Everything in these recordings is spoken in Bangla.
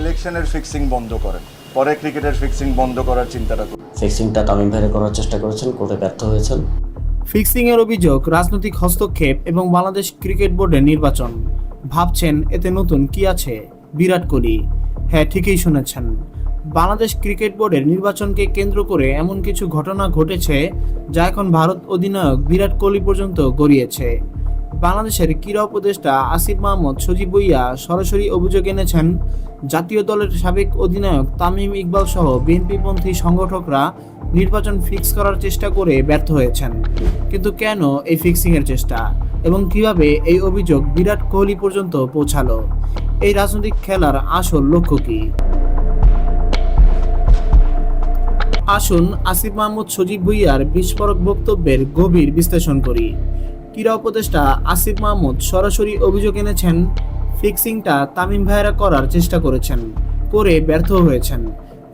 ইলেকশনের ফিক্সিং বন্ধ করেন। পরে ক্রিকেটের ফিক্সিং বন্ধ করার চিন্তাটা করুন। ফিক্সিংটা তামিম ভাইরে করার চেষ্টা করেছেন কোর্টে ব্যর্থ হয়েছেন। ফিক্সিংয়ের অভিযোগ রাজনৈতিক হস্তক্ষেপ এবং বাংলাদেশ ক্রিকেট বোর্ডের নির্বাচন। ভাবছেন এতে নতুন কি আছে? বিরাট কোহলি। হ্যাঁ ঠিকই শুনেছেন। বাংলাদেশ ক্রিকেট বোর্ডের নির্বাচনকে কেন্দ্র করে এমন কিছু ঘটনা ঘটেছে যা এখন ভারত অধিনায়ক বিরাট কোহলি পর্যন্ত গড়িয়েছে। বাংলাদেশের ক্রীড়া উপদেষ্টা আসিফ মাহমুদ সজীব ভুইয়া সরাসরি অভিযোগ এনেছেন, জাতীয় দলের সাবেক অধিনায়ক তামিম ইকবাল সহ বিএনপিপন্থী সংগঠকরা নির্বাচন ফিক্স করার চেষ্টা করে ব্যর্থ হয়েছেন। কিন্তু কেন এই ফিক্সিংয়ের চেষ্টা এবং কীভাবে এই অভিযোগ বিরাট কোহলি পর্যন্ত পৌঁছালো? এই রাজনৈতিক খেলার আসল লক্ষ্য কী? আসুন আসিফ মাহমুদ সজীব ভুইয়ার বিস্ফোরক বক্তব্যের গভীর বিশ্লেষণ করি। ক্রীড়া উপদেষ্টা আসিফ মাহমুদ সরাসরি অভিযোগ এনেছেন, ফিক্সিংটা তামিম ভাইয়েরা করার চেষ্টা করেছেন, করে ব্যর্থ হয়েছেন।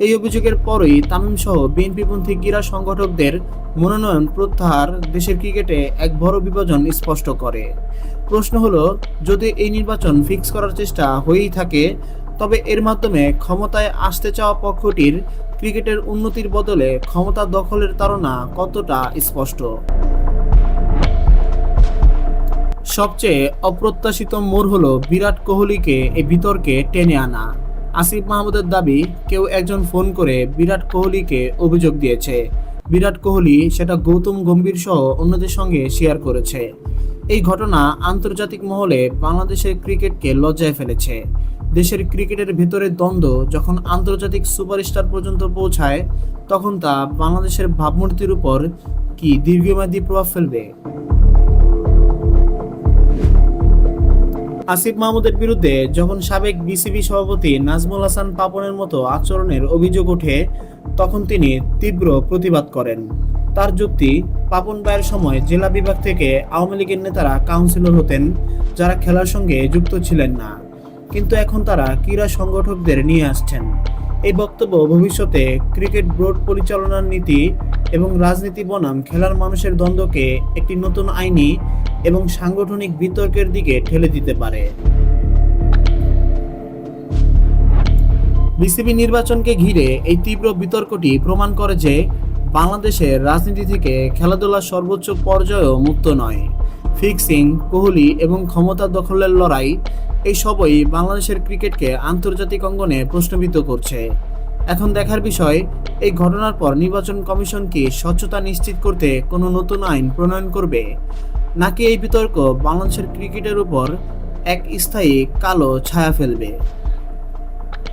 এই অভিযোগের পরই তামিম সহ বিএনপিপন্থী ক্রীড়া সংগঠকদের মনোনয়ন প্রত্যাহার দেশের ক্রিকেটে এক বড় বিভাজন স্পষ্ট করে। প্রশ্ন হলো, যদি এই নির্বাচন ফিক্স করার চেষ্টা হয়েই থাকে, তবে এর মাধ্যমে ক্ষমতায় আসতে চাওয়া পক্ষটির ক্রিকেটের উন্নতির বদলে ক্ষমতা দখলের তাড়না কতটা স্পষ্ট? সবচেয়ে অপ্রত্যাশিত মোড় হলো বিরাট কোহলিকে এই বিতর্কে টেনে আনা। আসিফ মাহমুদের দাবি, কেউ একজন ফোন করে বিরাট কোহলিকে অভিযোগ দিয়েছে। বিরাট কোহলি সেটা গৌতম গম্ভীর সহ অন্যদের সঙ্গে শেয়ার করেছে। এই ঘটনা আন্তর্জাতিক মহলে বাংলাদেশের ক্রিকেটকে লজ্জায় ফেলেছে। দেশের ক্রিকেটের ভেতরে দ্বন্দ্ব যখন আন্তর্জাতিক সুপারস্টার পর্যন্ত পৌঁছায়, তখন তা বাংলাদেশের ভাবমূর্তির উপর কি দীর্ঘমেয়াদী প্রভাব ফেলবে? আসিফ মাহমুদের বিরুদ্ধে যখন সাবেক বিসিবি সভাপতি নাজমুল হাসান পাপনের মতো আচরণের অভিযোগ ওঠে, তখন তিনি তীব্র প্রতিবাদ করেন। তার যুক্তি, পাপন বায়ের সময় জেলা বিভাগ থেকে আওয়ামী লীগের নেতারা কাউন্সিলর হতেন, যারা খেলার সঙ্গে যুক্ত ছিলেন না। কিন্তু এখন তারা ক্রীড়া সংগঠকদের নিয়ে আসছেন। এই বক্তব্য ভবিষ্যতে ক্রিকেট বোর্ড পরিচালনার নীতি এবং রাজনীতি বনাম খেলার মানুষের দ্বন্দ্বকে একটি নতুন আইনি এবং সাংগঠনিক বিতর্কের দিকে ঠেলে দিতে পারে। বিসিবি নির্বাচনকে ঘিরে এই তীব্র বিতর্কটি প্রমাণ করে যে বাংলাদেশের রাজনীতি থেকে খেলাধুলার সর্বোচ্চ পর্যায়েও মুক্ত নয়। ফিক্সিং কোহলি এবং ক্ষমতা দখলের লড়াই, এই সবই বাংলাদেশের ক্রিকেটকে আন্তর্জাতিক অঙ্গনে প্রশ্নবিদ্ধ করছে। এখন দেখার বিষয়, এই ঘটনার পর নির্বাচন কমিশন কি স্বচ্ছতা নিশ্চিত করতে কোনো নতুন আইন প্রণয়ন করবে? নাকি এই বিতর্ক বাংলাদেশের ক্রিকেটের উপর এক স্থায়ী কালো ছায়া ফেলবে?